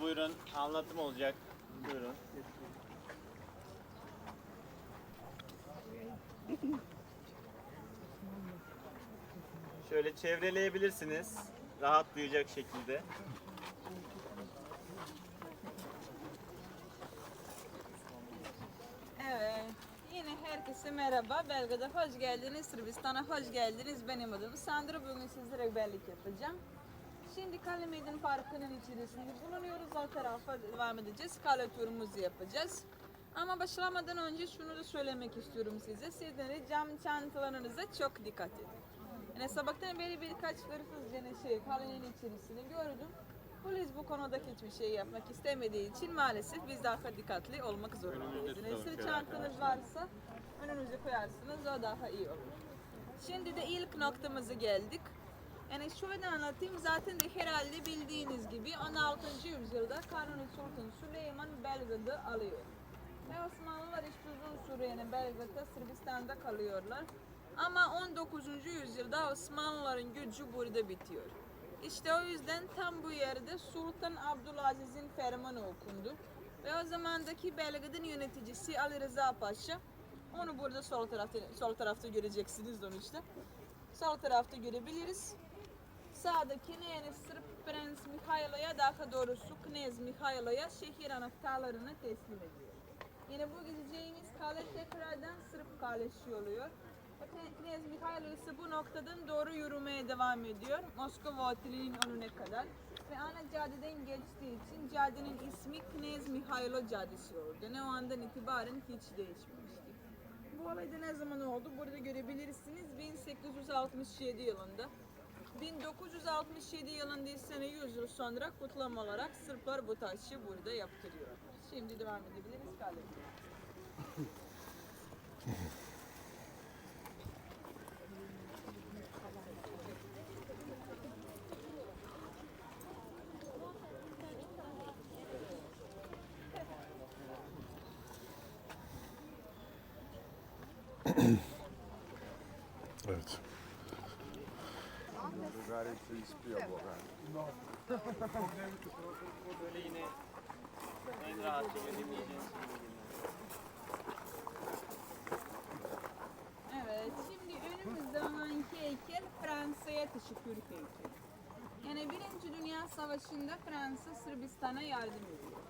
Buyurun anlatım olacak. Buyurun. Şöyle çevreleyebilirsiniz. Rahat duyacak şekilde. Evet. Yine herkese merhaba. Belga'da hoş geldiniz. Sırbistan'a hoş geldiniz. Benim adım Sandra. Bugün sizlere rehberlik yapacağım. Şimdi Kale Meydan Parkı'nın içerisinde bulunuyoruz. Alt tarafa devam edeceğiz. Kale turumuzu yapacağız. Ama başlamadan önce şunu da söylemek istiyorum size. Sizlere cam çantalarınıza çok dikkat edin. Yani sabahtan beri birkaç hırsız gene şey kalenin içerisinde gördüm. Polis bu konuda hiçbir şey yapmak istemediği için maalesef biz daha dikkatli olmak zorundayız. Yani şöyle çantanız varsa önünüze koyarsınız o daha iyi olur. Şimdi de ilk noktamıza geldik. Yani şöyle anlatayım zaten de herhalde bildiğiniz gibi 16. yüzyılda Kanuni Sultan Süleyman Belgrad'ı alıyor. Ve Osmanlılar işte uzun süre yani Belgrad'da Sırbistan'da kalıyorlar. Ama 19. yüzyılda Osmanlıların gücü burada bitiyor. İşte o yüzden tam bu yerde Sultan Abdülaziz'in fermanı okundu. Ve o zamandaki Belgrad'ın yöneticisi Ali Rıza Paşa onu burada sol tarafta sol tarafta göreceksiniz onu işte. Sol tarafta görebiliriz. Sağdakine yani Sırp Prens Mihailo'ya daha doğrusu Knez Mihailo'ya şehir anahtarlarını teslim ediyor. Yine bu gideceğimiz kale tekrardan Sırp kalesi oluyor. Knez Mihailo ise bu noktadan doğru yürümeye devam ediyor. Moskova Oteli'nin önüne kadar. Ve ana caddeden geçtiği için caddenin ismi Knez Mihailo Caddesi oldu. Ne o andan itibaren hiç değişmemişti. Bu olay da ne zaman oldu? Burada görebilirsiniz 1867 yılında. 1967 yılında ise 100 yıl sonra kutlama olarak Sırplar bu taşı burada yaptırıyor. Şimdi devam edebiliriz kalede. Evet. Drugarece ispiyor bu arada. Böyle yine en rahatça ödemeyeceğiniz Evet, şimdi önümüzde olan heykel Fransa'ya teşekkür heykeli. Yani Birinci Dünya Savaşı'nda Fransa Sırbistan'a yardım ediyor.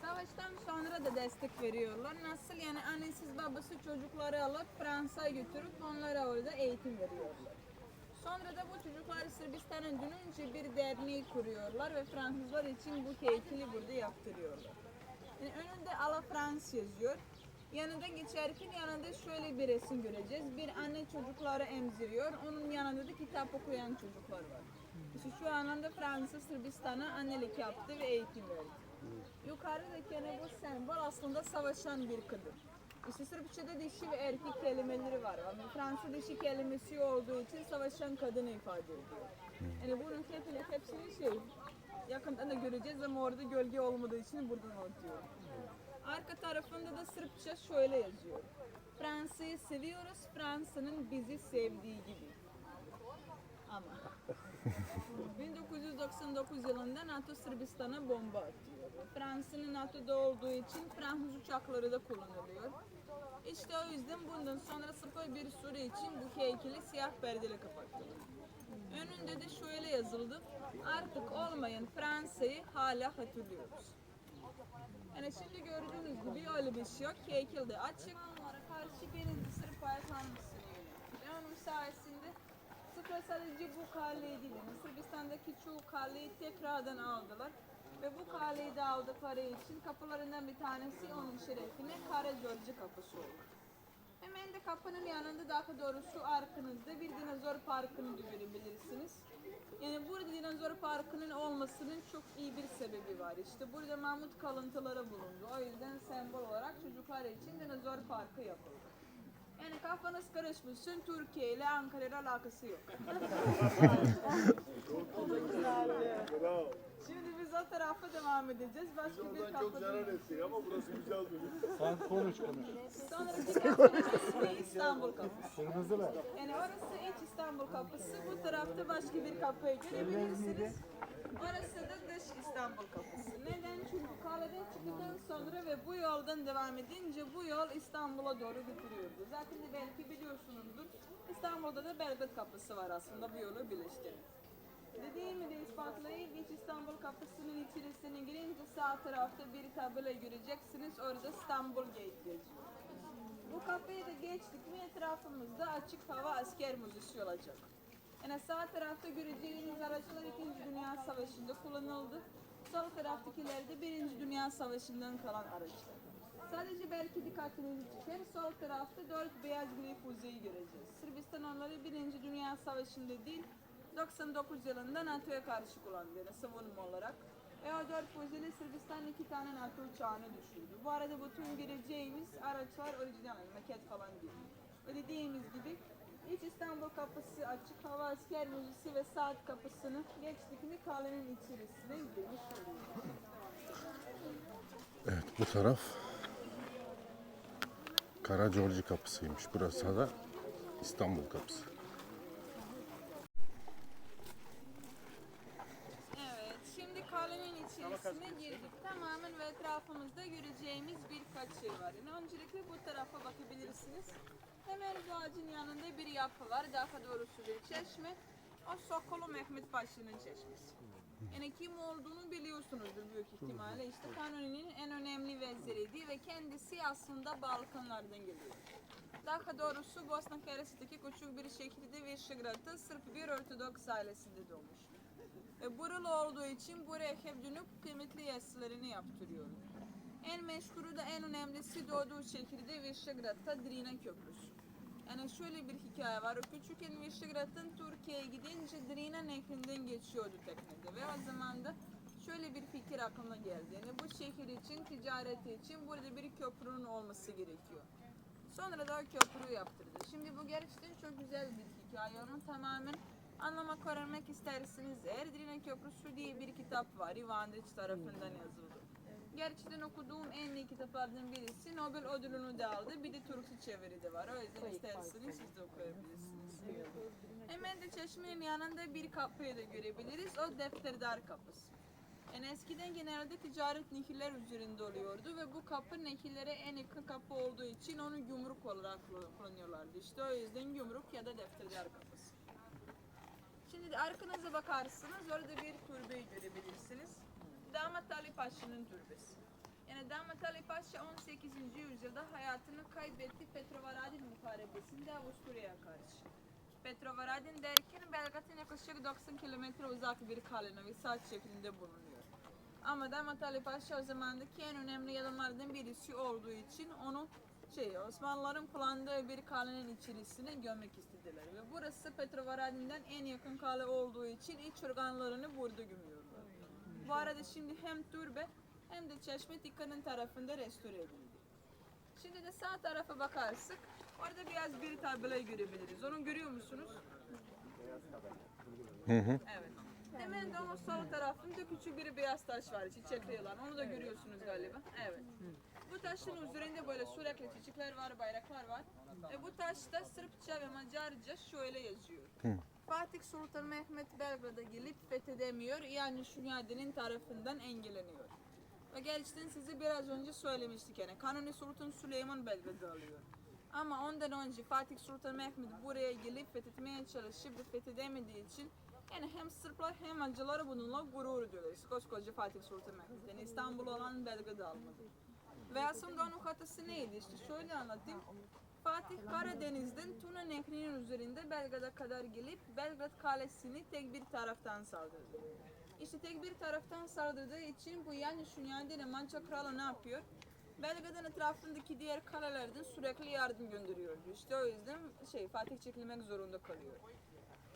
Savaştan sonra da destek veriyorlar. Nasıl yani annesiz babası çocukları alıp Fransa'ya götürüp onlara orada eğitim veriyorlar. Sonra da bu çocuklar Sırbistan'a dönünce bir derneği kuruyorlar ve Fransızlar için bu heykeli burada yaptırıyorlar. Yani önünde Ala France yazıyor. Yanında geçerken yanında şöyle bir resim göreceğiz. Bir anne çocukları emziriyor. Onun yanında da kitap okuyan çocuklar var. İşte şu anında Fransa Sırbistan'a annelik yaptı ve eğitim verdi. Yukarıdaki yani bu sembol aslında savaşan bir kadın. İşte Sırpçada dişi ve erkek kelimeleri var. Ama Fransa dişi kelimesi olduğu için savaşan kadını ifade ediyor. Yani bunun hep, hepsini şey yakından da göreceğiz ama orada gölge olmadığı için buradan atıyorum. Arka tarafında da Sırpça şöyle yazıyor. Fransa'yı seviyoruz, Fransa'nın bizi sevdiği gibi. Ama 1999 yılında NATO Sırbistan'a bomba atıyor. NATO'da olduğu için Fransız uçakları da kullanılıyor. İşte o yüzden bundan sonra Sırplar bir süre için bu heykeli siyah perdeyle kapattılar. Önünde de şöyle yazıldı. Artık olmayan Fransa'yı hala hatırlıyoruz. Yani şimdi gördüğünüz gibi öyle bir şey yok. Heykel de açık. Karşı Sırp ayaklanması Ve onun sayesinde Sırplar sadece bu kaleyi değil, Sırbistan'daki çoğu kaleyi tekrardan aldılar. Ve bu kaleyi de aldıkları için kapılarından bir tanesi onun şerefine Kara George kapısı oldu. Hemen de kapının yanında daha doğrusu arkanızda bir dinozor parkını da görebilirsiniz. Yani burada dinozor parkının olmasının çok iyi bir sebebi var. İşte burada mamut kalıntıları bulundu. O yüzden sembol olarak çocuklar için dinozor parkı yapıldı. Yani kafanız karışmışsın Türkiye ile Ankara ile alakası yok. Biz o tarafa devam edeceğiz. Başka bir kapıda. ettik ama burası güzel duruyor. Sen konuş konuş. Sonraki ismi İstanbul kapısı. Kırmızılar. Yani orası iç İstanbul kapısı. Bu tarafta başka bir kapıyı görebilirsiniz. Orası da dış İstanbul kapısı. Neden Kale'den çıktıktan sonra ve bu yoldan devam edince bu yol İstanbul'a doğru götürüyordu. Zaten de belki biliyorsunuzdur. İstanbul'da da Belgrad Kapısı var aslında bu yolu birleştiren. İç İstanbul Kapısı'nın içerisine girince sağ tarafta bir tabela göreceksiniz. Orada İstanbul Gate yazıyor. Bu kapıyı da geçtik mi etrafımızda açık hava asker müzesi olacak. Yani sağ tarafta göreceğiniz araçlar 2. Dünya Savaşı'nda kullanıldı. Sol taraftakiler de 1. Dünya Savaşı'ndan kalan araçlar. Sadece belki dikkatinizi çeker, sol tarafta 4 beyaz gri füzeyi göreceğiz. Sırbistan onları 1. Dünya Savaşı'nda değil, 99 yılında NATO'ya karşı kullandı savunma olarak. Ve o 4 füzeyle Sırbistan iki tane NATO uçağını düşürdü. Bu arada bütün göreceğimiz araçlar orijinal, maket falan değil. Ve dediğimiz gibi İç İstanbul kapısı, açık hava asker müzesi ve saat kapısını geçtik mi kalenin içerisine girmiş. Evet bu taraf Karacorcu kapısıymış. Burası da İstanbul kapısı. Evet, şimdi içerisine girdik tamamen ve etrafımızda göreceğimiz birkaç şey var. Yani öncelikle bu tarafa bakabilirsiniz. Hemen bu ağacın yanında bir yapı var, daha doğrusu bir çeşme. O Sokolu Mehmet Paşa'nın çeşmesi. Yani kim olduğunu biliyorsunuzdur büyük ihtimalle. İşte Kanuni'nin en önemli veziriydi ve kendisi aslında Balkanlardan geliyor. Daha doğrusu Bosna Hersek'teki küçük bir şehirde Višegrad'da Sırp bir Ortodoks ailesinde doğmuş. Ve buralı olduğu için buraya hep dönüp kıymetli yazılarını yaptırıyor. En meşhuru da en önemlisi doğduğu şehirde Višegrad'da Drina Köprüsü. Yani şöyle bir hikaye var. O küçükken Višegrad'dan Türkiye'ye gidince Drina nehrinden geçiyordu teknede. Ve o zaman da şöyle bir fikir aklına geldi. Yani bu şehir için, ticareti için burada bir köprünün olması gerekiyor. Sonra da o köprüyü yaptırdı. Şimdi bu gerçekten çok güzel bir hikaye. Onu tamamen anlamak, öğrenmek isterseniz eğer Drina Köprüsü diye bir kitap var. Ivan Andrić tarafından yazıldı. Gerçekten okuduğum en iyi kitaplardan birisi. Nobel ödülünü de aldı. Bir de Türkçe çeviri de var. O yüzden isterseniz siz de okuyabilirsiniz. Hemen de çeşmenin yanında bir kapıyı da görebiliriz. O defterdar kapısı. Yani eskiden genelde ticaret nehirler üzerinde oluyordu ve bu kapı nehirlere en yakın kapı olduğu için onu gümrük olarak kullanıyorlardı. İşte o yüzden gümrük ya da defterdar kapısı. Şimdi de arkanıza bakarsınız orada bir türbeyi görebilirsiniz. Damat Ali Paşa'nın türbesi. Yani Damat Ali Paşa 18. yüzyılda hayatını kaybetti Petrovaradin muharebesinde Avusturya'ya karşı. Petrovaradin derken Belgrad'ın yaklaşık 90 kilometre uzak bir kale ve saat şeklinde bulunuyor. Ama Damat Ali Paşa o zamandaki en önemli adamlardan birisi olduğu için onu şey Osmanlıların kullandığı bir kalenin içerisine gömmek istediler. Ve burası Petrovaradin'den en yakın kale olduğu için iç organlarını burada gömüyorlar. Bu arada şimdi hem türbe hem de çeşme Tikka'nın tarafında restore edildi. Şimdi de sağ tarafa bakarsak orada biraz bir tabelayı görebiliriz. Onu görüyor musunuz? Hı hı. Evet. Hemen de onun sol tarafında küçük bir beyaz taş var çiçekli yılan. Onu da görüyorsunuz galiba. Evet. Bu taşın üzerinde böyle sürekli çiçekler var, bayraklar var. E bu taşta Sırpça ve Macarca şöyle yazıyor. Fatih Sultan Mehmet Belgrad'a gelip fethedemiyor, yani Şunyadi'nin tarafından engelleniyor. Ve gerçekten size biraz önce söylemiştik yani Kanuni Sultan Süleyman Belgrad'ı alıyor. Ama ondan önce Fatih Sultan Mehmet buraya gelip fethetmeye çalışıp fethedemediği için yani hem Sırplar hem Macarlar bununla gurur duyuyorlar. İşte koskoca Fatih Sultan Mehmet. Yani İstanbul olan Belgrad'ı almadı. Ve aslında onun hatası neydi? İşte şöyle anlatayım. Fatih Karadeniz'den Tuna Nehri'nin üzerinde Belgrad'a kadar gelip Belgrad Kalesi'ni tek bir taraftan saldırdı. İşte tek bir taraftan saldırdığı için bu yani Şunyadi ile Mança Kralı ne yapıyor? Belgrad'ın etrafındaki diğer kalelerden sürekli yardım gönderiyordu. İşte o yüzden şey Fatih çekilmek zorunda kalıyor.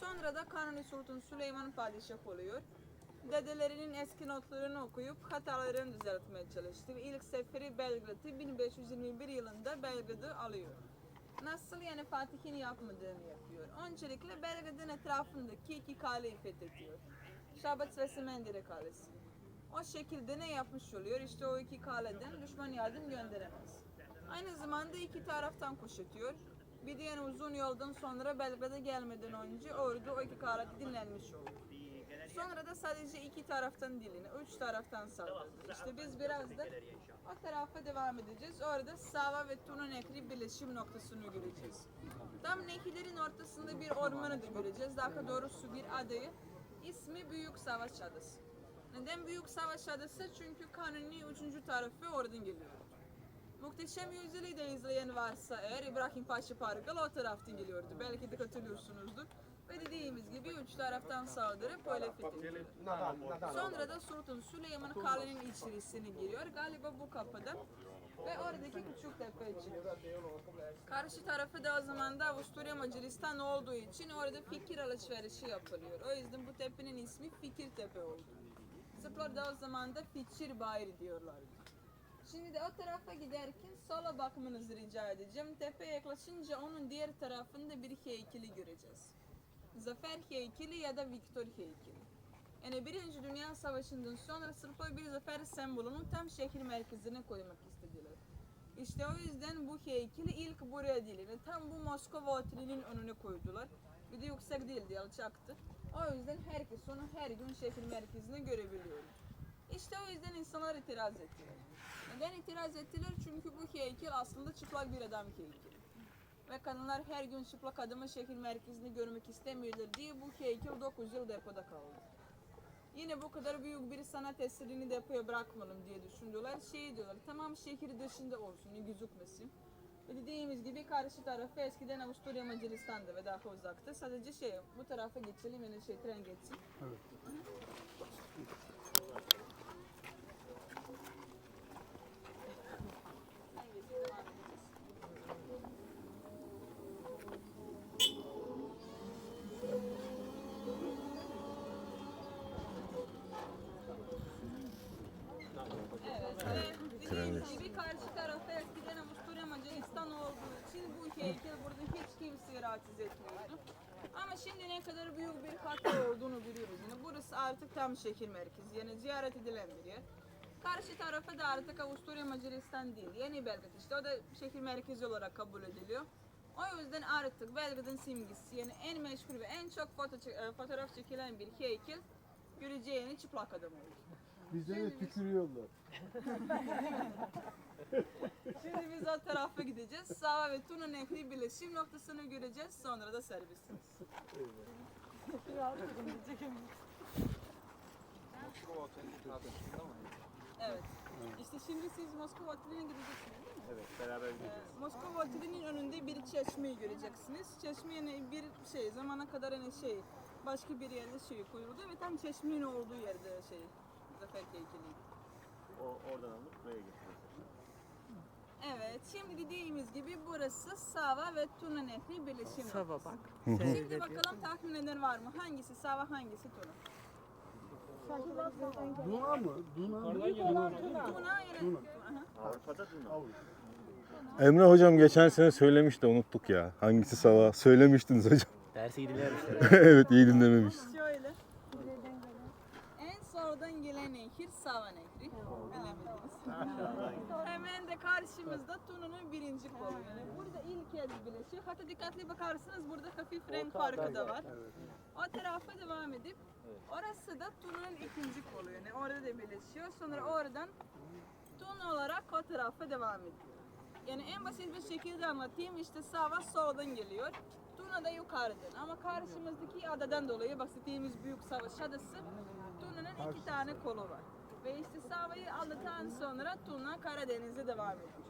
Sonra da Kanuni Sultan Süleyman padişah oluyor. Dedelerinin eski notlarını okuyup hatalarını düzeltmeye çalıştı ilk seferi Belgrad'ı 1521 yılında Belgrad'ı alıyor. Nasıl yani Fatih'in yapmadığını yapıyor. Öncelikle Belgrad'ın etrafındaki iki kaleyi fethediyor. Şabat ve Semendire Kalesi. O şekilde ne yapmış oluyor? İşte o iki kaleden düşman yardım gönderemez. Aynı zamanda iki taraftan kuşatıyor. Bir yani uzun yoldan sonra Belgrad'a gelmeden önce orada o iki kalede dinlenmiş oluyor. Sonra da sadece iki taraftan dilini, üç taraftan saldırdı. İşte biz biraz da o tarafa devam edeceğiz. Orada Sava ve Tuna Nehri birleşim noktasını göreceğiz. Tam nehirlerin ortasında bir ormanı da göreceğiz. Daha doğrusu bir adayı. İsmi Büyük Savaş Adası. Neden Büyük Savaş Adası? Çünkü Kanuni üçüncü tarafı oradan geliyor. Muhteşem Yüzyıl'ı da izleyen varsa eğer İbrahim Paşa Pargalı o taraftan geliyordu. Belki de hatırlıyorsunuzdur. Ve dediğimiz gibi üç taraftan saldırıp öyle fethediyordu. Sonra da Sultan Süleyman kalenin içerisine giriyor. Galiba bu kapıda. Ve oradaki küçük çıkıyor. Karşı tarafı da o zaman da Avusturya Macaristan olduğu için orada fikir alışverişi yapılıyor. O yüzden bu tepenin ismi Fikir Tepe oldu. Sıklar da o zaman da Fikir Bayır diyorlardı. Şimdi de o tarafa giderken sola bakmanızı rica edeceğim. Tepeye yaklaşınca onun diğer tarafında bir heykeli göreceğiz. Zafer heykeli ya da Viktor heykeli. Yani Birinci Dünya Savaşı'ndan sonra Sırplar bir zafer sembolünü tam şehir merkezine koymak istediler. İşte o yüzden bu heykeli ilk buraya değil, yani tam bu Moskova Oteli'nin önüne koydular. Bir de yüksek değildi, alçaktı. O yüzden herkes onu her gün şehir merkezine görebiliyor. İşte o yüzden insanlar itiraz ettiler. Neden itiraz ettiler? Çünkü bu heykel aslında çıplak bir adam heykeli. Ve kadınlar her gün çıplak adamı şehir merkezinde görmek istemiyorlar diye bu heykel 9 yıl depoda kaldı. Yine bu kadar büyük bir sanat eserini depoya bırakmalım diye düşündüler. Şey diyorlar, tamam şehir dışında olsun, gözükmesin. Ve dediğimiz gibi karşı tarafı eskiden Avusturya Macaristan'da ve daha uzakta. Sadece şey, bu tarafa geçelim, yani şey tren geçsin. Hangisi devam edeceğiz? Evet, ve dediğimiz gibi karşı tarafta eskiden Avusturya Macaristan olduğu için bu heykel burada hiç kimseyi rahatsız etmiyordu. Ama şimdi ne kadar büyük bir hata olduğunu biliyoruz. Yani burası artık tam şehir merkezi. Yani ziyaret edilen bir yer. Karşı tarafa da artık Avusturya Macaristan değil. Yeni Belgrad işte. O da şehir merkezi olarak kabul ediliyor. O yüzden artık Belgrad'ın simgesi yani en meşhur ve en çok foto, e, fotoğraf çekilen bir heykel göreceğini çıplak adam oldu. Bize de tükürüyorlar. Şimdi biz o tarafa gideceğiz. Sava ve Tuna Nehri birleşim noktasını göreceğiz. Sonra da serbestsiniz. Evet. İşte şimdi siz Moskova Oteli'ne gideceksiniz değil mi? Evet beraber gideceğiz. Ee, Moskova Oteli'nin önünde bir çeşmeyi göreceksiniz. Çeşme yani bir şey zamana kadar hani şey başka bir yerde şey koyuldu ve tam çeşmenin olduğu yerde şey Zafer heykeliydi. O, oradan alıp buraya getireceğiz. Evet, şimdi dediğimiz gibi burası Sava ve Tuna Nehri birleşim Sava bak. Şimdi bakalım tahmin eden var mı? Hangisi Sava, hangisi Tuna? Duna mı? Duna mı? Yani... Aha. Avrupa'da Duna. Emre hocam geçen sene söylemişti unuttuk ya. Hangisi sava? Söylemiştiniz hocam. Dersi gidiler işte. evet iyi dinlememiş. Şöyle. En gelen nehir Sava Nehri. Bilemediniz. Hemen de karşımızda Tuna'nın birinci kolu. Yani burada ilk kez birleşiyor. Hatta dikkatli bakarsınız burada hafif renk farkı da var. O tarafa devam edip orası da Tuna'nın ikinci kolu. Yani orada da birleşiyor. Sonra oradan Tuna olarak o tarafa devam ediyor. Yani en basit bir şekilde anlatayım. İşte Sava soldan geliyor. Tuna da yukarıdan. Ama karşımızdaki adadan dolayı bahsettiğimiz büyük savaş adası Tuna'nın iki tane kolu var. Ve işte Sava'yı aldıktan sonra Tuna Karadeniz'e devam ediyor.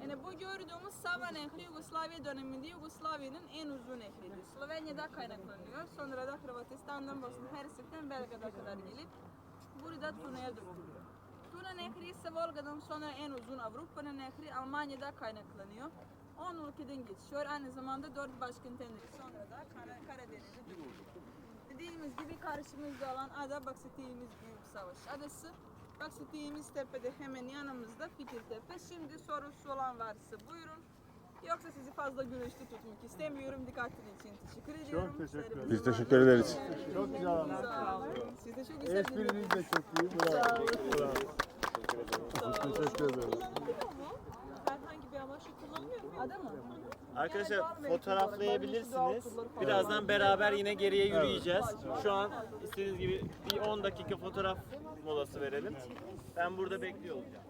Yani bu gördüğümüz Sava Nehri Yugoslavya döneminde Yugoslavya'nın en uzun nehriydi. Slovenya'da kaynaklanıyor. Sonra da Hırvatistan'dan Bosna Hersek'ten Belgrad'a kadar gelip burada Tuna'ya dökülüyor. Tuna Nehri ise Volga'dan sonra en uzun Avrupa'nın nehri Almanya'da kaynaklanıyor. 10 ülkeden geçiyor. Aynı zamanda 4 başkentten sonra da Kara, Karadeniz'e dökülüyor. Dediğimiz gibi karşımızda olan ada bahsettiğimiz büyük savaş adası. Bahsettiğimiz tepede hemen yanımızda Fikirtepe. Şimdi sorusu olan varsa buyurun. Yoksa sizi fazla güneşte tutmak istemiyorum. Dikkatiniz için teşekkür ediyorum. teşekkür ederiz. Biz teşekkür ederiz. Çok güzel anlattın. Sağ olun. Siz de çok güzel Espriniz de çok iyi. Bravo. Bravo. Teşekkür ederim. Kullanılıyor mu? Herhangi bir amaçla kullanılıyor mu? Ada mı? Arkadaşlar fotoğraflayabilirsiniz. Birazdan beraber yine geriye yürüyeceğiz. Şu an istediğiniz gibi bir 10 dakika fotoğraf molası verelim. Ben burada bekliyor olacağım.